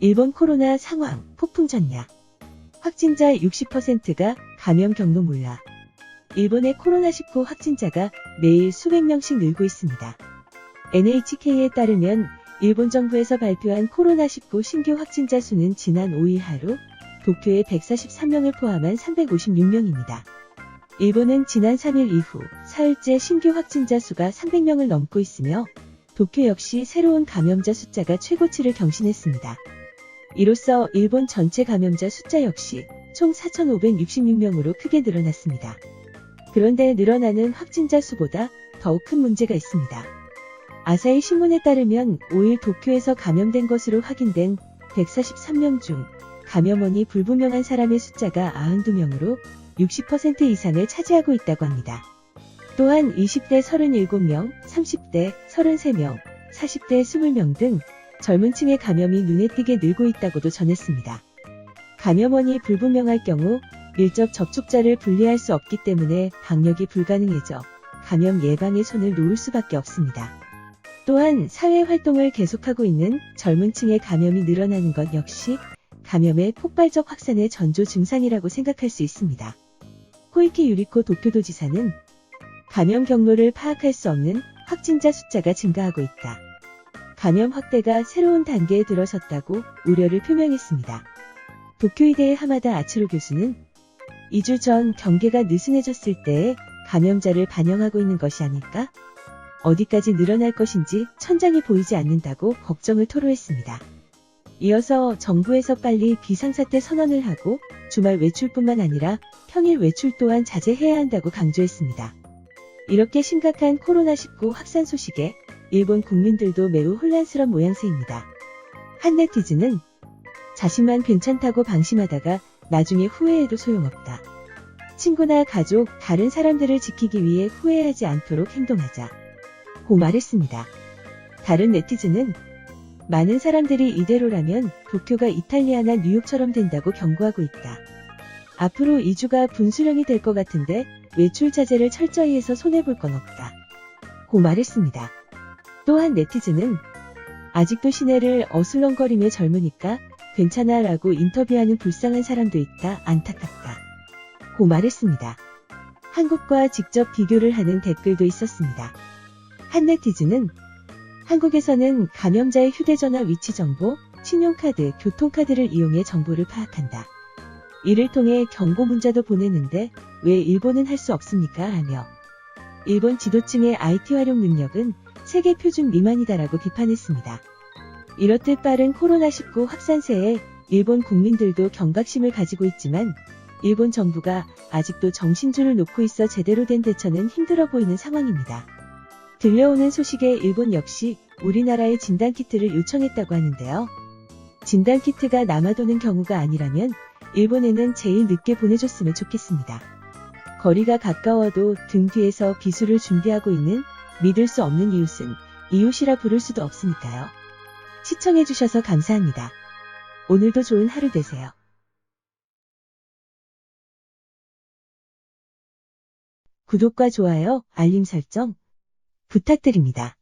일본 코로나 상황 폭풍 전야. 확진자 60%가 감염 경로 몰라. 일본의 코로나19 확진자가 매일 수백 명씩 늘고 있습니다. NHK에 따르면 일본 정부에서 발표한 코로나19 신규 확진자 수는 지난 5일 하루 도쿄에 143명을 포함한 356명입니다. 일본은 지난 3일 이후 사흘째 신규 확진자 수가 300명을 넘고 있으며 도쿄 역시 새로운 감염자 숫자가 최고치를 경신했습니다. 이로써 일본 전체 감염자 숫자 역시 총 4,566명으로 크게 늘어났습니다. 그런데 늘어나는 확진자 수보다 더욱 큰 문제가 있습니다. 아사히 신문에 따르면 5일 도쿄에서 감염된 것으로 확인된 143명 중 감염원이 불분명한 사람의 숫자가 92명으로 60% 이상을 차지하고 있다고 합니다. 또한 20대 37명, 30대 33명, 40대 20명 등 젊은 층의 감염이 눈에 띄게 늘고 있다고도 전했습니다. 감염원이 불분명할 경우 밀접 접촉자를 분리할 수 없기 때문에 방역이 불가능해져 감염 예방에 손을 놓을 수밖에 없습니다. 또한 사회 활동을 계속하고 있는 젊은 층의 감염이 늘어나는 것 역시 감염의 폭발적 확산의 전조 증상이라고 생각할 수 있습니다. 코이키 유리코 도쿄도지사는 감염 경로를 파악할 수 없는 확진자 숫자가 증가하고 있다. 감염 확대가 새로운 단계에 들어섰다고 우려를 표명했습니다. 도쿄의대의 하마다 아츠로 교수는 2주 전 경계가 느슨해졌을 때의 감염자를 반영하고 있는 것이 아닐까? 어디까지 늘어날 것인지 천장이 보이지 않는다고 걱정을 토로했습니다. 이어서 정부에서 빨리 비상사태 선언을 하고 주말 외출뿐만 아니라 평일 외출 또한 자제해야 한다고 강조했습니다. 이렇게 심각한 코로나19 확산 소식에 일본 국민들도 매우 혼란스러운 모양새입니다. 한 네티즌은 자신만 괜찮다고 방심하다가 나중에 후회해도 소용없다. 친구나 가족, 다른 사람들을 지키기 위해 후회하지 않도록 행동하자. 고 말했습니다. 다른 네티즌은 많은 사람들이 이대로라면 도쿄가 이탈리아나 뉴욕처럼 된다고 경고하고 있다. 앞으로 2주가 분수령이 될 것 같은데 외출 자제를 철저히 해서 손해볼 건 없다. 고 말했습니다. 또한 네티즌은 아직도 시내를 어슬렁거리며 젊으니까 괜찮아 라고 인터뷰하는 불쌍한 사람도 있다 안타깝다. 고 말했습니다. 한국과 직접 비교를 하는 댓글도 있었습니다. 한 네티즌은 한국에서는 감염자의 휴대전화 위치 정보, 신용카드, 교통카드를 이용해 정보를 파악한다. 이를 통해 경고 문자도 보내는데 왜 일본은 할 수 없습니까? 하며 일본 지도층의 IT 활용 능력은 세계 표준 미만이다라고 비판했습니다. 이렇듯 빠른 코로나19 확산세에 일본 국민들도 경각심을 가지고 있지만 일본 정부가 아직도 정신줄을 놓고 있어 제대로 된 대처는 힘들어 보이는 상황입니다. 들려오는 소식에 일본 역시 우리나라의 진단키트를 요청했다고 하는데요. 진단키트가 남아도는 경우가 아니라면 일본에는 제일 늦게 보내줬으면 좋겠습니다. 거리가 가까워도 등 뒤에서 비수를 준비하고 있는 믿을 수 없는 이웃은 이웃이라 부를 수도 없으니까요. 시청해주셔서 감사합니다. 오늘도 좋은 하루 되세요. 구독과 좋아요, 알림 설정 부탁드립니다.